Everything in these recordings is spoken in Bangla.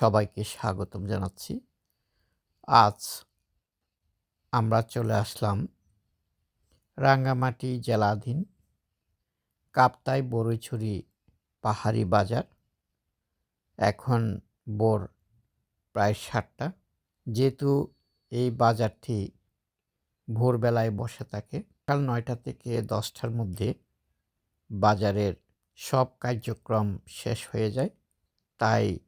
সবাইকে স্বাগতম জানাচ্ছি। আজ আমরা চলে আসলাম রাঙ্গামাটি জেলাধীন কাপ্তাই বড়ইছড়ি পাহাড়ি বাজার। এখন ভোর প্রায় সাতটা। যেহেতু এই বাজারটি ভোরবেলায় বসে থাকে, সকাল নয়টা থেকে দশটার মধ্যে বাজারের সব কার্যক্রম শেষ হয়ে যায়। তাই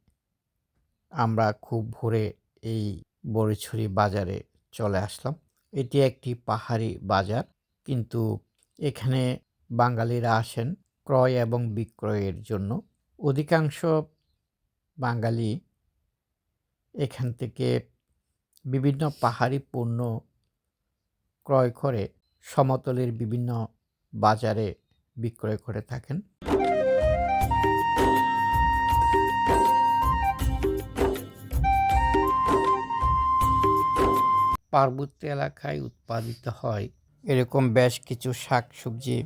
আমরা খুব ভোরে এই বড়িছড়ি বাজারে চলে আসলাম। এটি একটি পাহাড়ি বাজার, কিন্তু এখানে বাঙালিরা আসেন ক্রয় এবং বিক্রয়ের জন্য। অধিকাংশ বাঙালি এখান থেকে বিভিন্ন পাহাড়ি পণ্য ক্রয় করে সমতলের বিভিন্ন বাজারে বিক্রয় করে থাকেন। পার্বত্য এলাকায় উৎপাদিত হয়। এরকম বেশ কিছু শাক সবজি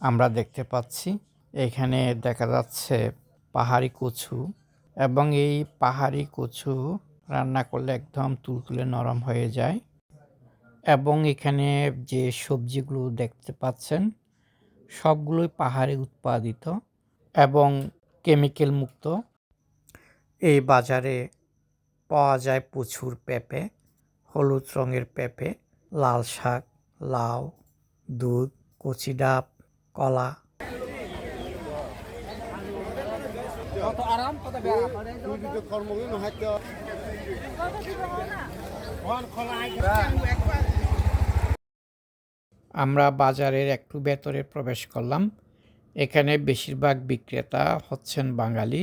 আমরা দেখতে পাচ্ছি। এখানে দেখা যাচ্ছে পাহাড়ি কচু এবং এই পাহাড়ি কচু রান্না করলে একদম তুলতুলে নরম হয়ে যায় এবং এখানে যে সবজিগুলো দেখতে পাচ্ছেন, সবগুলোই পাহাড়ে উৎপাদিত এবং কেমিক্যাল মুক্ত। এই বাজারে পাওয়া যায় প্রচুর পেঁপে। হলুদ রঙের পেঁপে লাল শাক লাউ দুধ কচি ডাব কলা। আমরা বাজারের একটু ভেতরে প্রবেশ করলাম। এখানে বেশিরভাগ বিক্রেতা হচ্ছেন বাঙালি।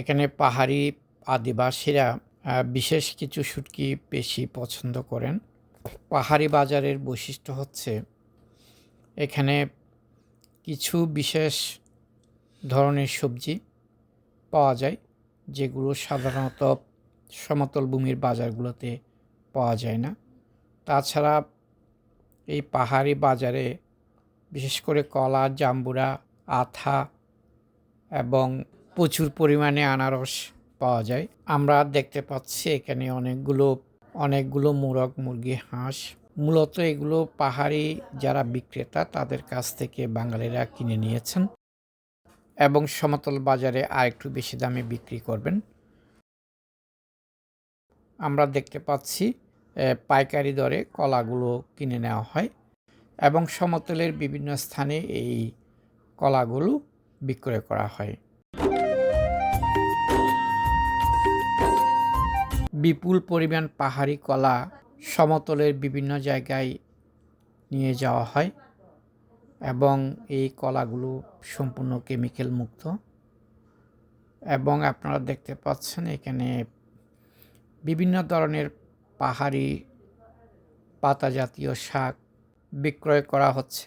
এখানে পাহাড়ি আদিবাসীরা বিশেষ কিছু শুটকি বেশি পছন্দ করেন। পাহাড়ি বাজারের বৈশিষ্ট্য হচ্ছে এখানে কিছু বিশেষ ধরনের সবজি পাওয়া যায়, যেগুলো সাধারণত সমতল ভূমির বাজারগুলোতে পাওয়া যায় না। তাছাড়া এই পাহাড়ি বাজারে বিশেষ করে কলা, জাম্বুরা আথা এবং প্রচুর পরিমাণে আনারস পাওয়া যায়। আমরা দেখতে পাচ্ছি এখানে অনেকগুলো অনেকগুলো মুরগ, মুরগি, হাঁস। মূলত এগুলো পাহাড়ি যারা বিক্রেতা, তাদের কাছ থেকে বাঙালিরা কিনে নিয়েছেন এবং সমতল বাজারে আরেকটু বেশি দামে বিক্রি করবেন। আমরা দেখতে পাচ্ছি পাইকারি দরে কলাগুলো কিনে নেওয়া হয় এবং সমতলের বিভিন্ন স্থানে এই কলাগুলো বিক্রয় করা হয়। বিপুল পরিমাণ পাহাড়ি কলা সমতলের বিভিন্ন জায়গায় নিয়ে যাওয়া হয় এবং এই কলাগুলো সম্পূর্ণ কেমিক্যাল মুক্ত। এবং আপনারা দেখতে পাচ্ছেন এখানে বিভিন্ন ধরনের পাহাড়ি পাতা জাতীয় শাক বিক্রয় করা হচ্ছে।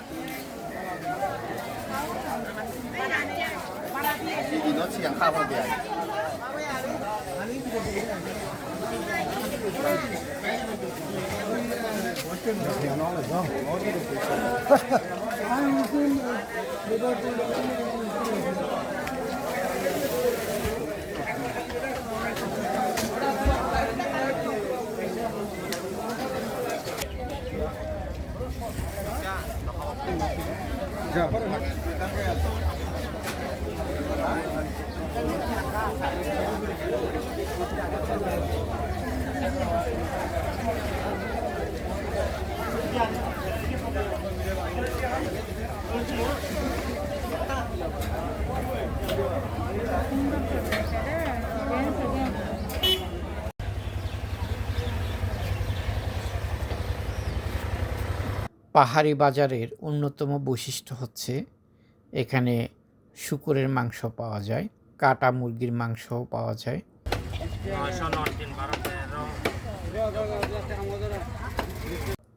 You did not see and half of the eye. I'm পাহাড়ি বাজারের অন্যতম বৈশিষ্ট্য হচ্ছে এখানে শুকরের মাংস পাওয়া যায়, কাটা মুরগির মাংসও পাওয়া যায়।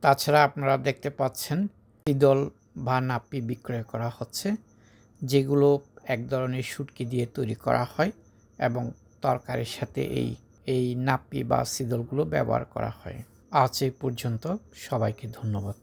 তাছাড়া আপনারা দেখতে পাচ্ছেন ইদল বা নাপ্পি বিক্রয় করা হচ্ছে, যেগুলো এক ধরনের শুটকি দিয়ে তৈরি করা হয় এবং তরকারির সাথে এই এই নাপ্পি বা সিদলগুলো ব্যবহার করা হয়। আজ এই পর্যন্ত সবাইকে ধন্যবাদ।